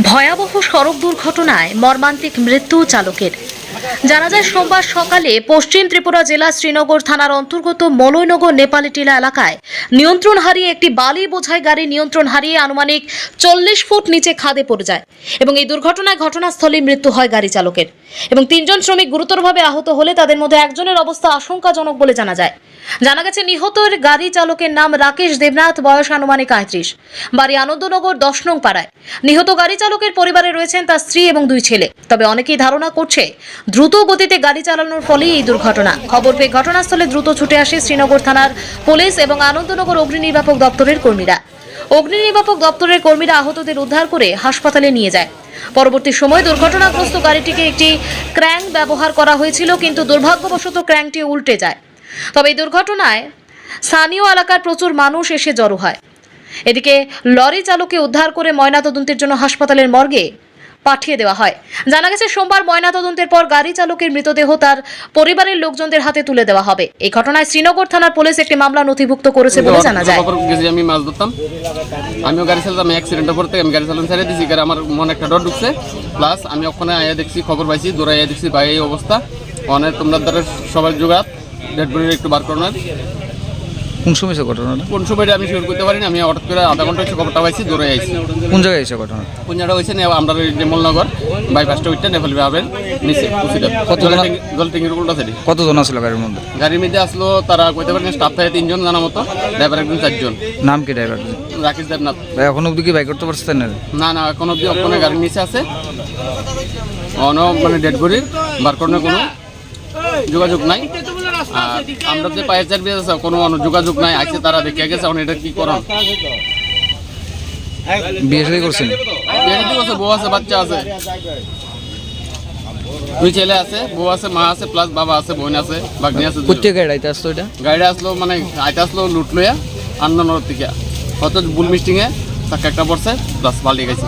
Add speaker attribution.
Speaker 1: ভয়াবহ সড়ক দুর্ঘটনায় মর্মান্তিক মৃত্যু চালকের। জানা যায়, সোমবার সকালে পশ্চিম ত্রিপুরা জেলা শ্রীনগর থানার অন্তর্গত মলয়নগর নেপালি টিলা এলাকায় নিয়ন্ত্রণ হারিয়ে একটি বালি বোঝাই গাড়ি নিয়ন্ত্রণ হারিয়ে আনুমানিক চল্লিশ ফুট নিচে খাদে পড়ে যায় এবং এই দুর্ঘটনায় ঘটনাস্থলে মৃত্যু হয় গাড়ি চালকের এবং তিনজন শ্রমিক গুরুতরভাবে আহত হলে তাদের মধ্যে একজনের অবস্থা আশঙ্কাজনক বলে জানা যায়। জানা গেছে, নিহতের গাড়ি চালকের নাম রাকেশ দেবনাথ, বয়স আনুমানিক আয়ত্রিশ। বাড়ি আনন্দনগর দশ নং পাড়ায়। নিহত গাড়ি চালকের পরিবারে রয়েছেন তার স্ত্রী এবং দুই ছেলে। তবে অনেকেই ধারণা করছে দ্রুত গতিতে গাড়ি চালানোর ফলেই এই দুর্ঘটনা। খবর পেয়ে ঘটনাস্থলে দ্রুত ছুটে আসে শ্রীনগর থানার পুলিশ এবং আনন্দনগর অগ্নি নির্বাপক দপ্তরের কর্মীরা। অগ্নি নির্বাপক দপ্তরের কর্মীরা আহতদের উদ্ধার করে হাসপাতালে নিয়ে যায়। পরবর্তী সময় দুর্ঘটনাগ্রস্ত গাড়িটিকে একটি ক্র্যাঙ্ক ব্যবহার করা হয়েছিল, কিন্তু দুর্ভাগ্যবশত ক্র্যাঙ্কটি উল্টে যায়। তবে এই দুর্ঘটনায় স্থানীয় এলাকার প্রচুর মানুষ এসে জড়ো হয়। এদিকে লরি চালককে উদ্ধার করে ময়নাতদন্তের জন্য হাসপাতালের মর্গে পাঠিয়ে দেওয়া হয়। জানা গেছে সোমবার ময়নাতদন্তের পর গাড়ি চালকের মৃতদেহ তার পরিবারের লোকজনদের হাতে তুলে দেওয়া হবে। এই ঘটনায় শ্রীনগর থানার পুলিশ একটি মামলা নথিভুক্ত করেছে বলে জানা যায়।
Speaker 2: আমি মাছ ধরতাম। আমিও গাড়ি চালাতাম অ্যাক্সিডেন্টের পর থেকে আমি গাড়ি চালানো ছেড়ে দিছি কারণ আমার মনে একটা ডর ঢুকছে। প্লাস আমি ওখানে আয়া দেখছি খবর পাইছি দৌড়ে আয়া দেখছি ভাই এই অবস্থা। অনেক তোমরা দ্বারা সবাই জোগাড় ডেড বডির একটু বার করানোর
Speaker 3: কোন সময় হয়েছে ঘটনাটা?
Speaker 2: কোন সময়টা আমি শিওর করতে পারিনি আমি হঠাৎ করে আধা ঘণ্টা হচ্ছে খবরটা পাইছি দৌড়ে আইছি।
Speaker 3: কোন জায়গায় হয়েছে ঘটনা?
Speaker 2: কোন জায়গা হয়েছে নে আমরা নেমলনগর বাইপাসটা উঠতে নেপালি ভাবেন নিচে কুচিটা
Speaker 3: কত জন-
Speaker 2: জল ট্যাঙ্কির উল্টা সাইডে
Speaker 3: কতজন আসলো গাড়ির মধ্যে?
Speaker 2: গাড়ির মধ্যে আসলো তারা কইতে পারেন স্টাফ থাকে তিনজন জানা মতো ড্রাইভার একজন চারজন।
Speaker 3: নাম কি ড্রাইভার
Speaker 2: রাকেশ দেবনাথ।
Speaker 3: ভাই এখন অব্দি কি বাইক করতে পারছেন না?
Speaker 2: না না এখন অব্দি ওখানে গাড়ির নিচে আছে। অন মানে ডেড বডির বার করানোর কোনো যোগাযোগ নাই। আমরা যে পায়ের সার্ভিস আছে কোনো যোগাযোগ নাই আছে তারা দেখে গেছে এখন এটা কি করন
Speaker 3: বিয়ে শাদী করছেন?
Speaker 2: বিয়ে আছে বউ আছে বাচ্চা আছে। দুই ছেলে আছে বউ আছে মা আছে প্লাস বাবা আছে বোন আছে বাগনি আছে দুজন।
Speaker 3: প্রত্যেক গাড়িতে আসতো এটা?
Speaker 2: গাড়ি আসলো মানে আইতে আসলো লুট লইয়া আন্দানোর থেকে। হয়তো বুল মিস্টিংয়ে চাকা একটা পড়ছে প্লাস পাল্টে গেছে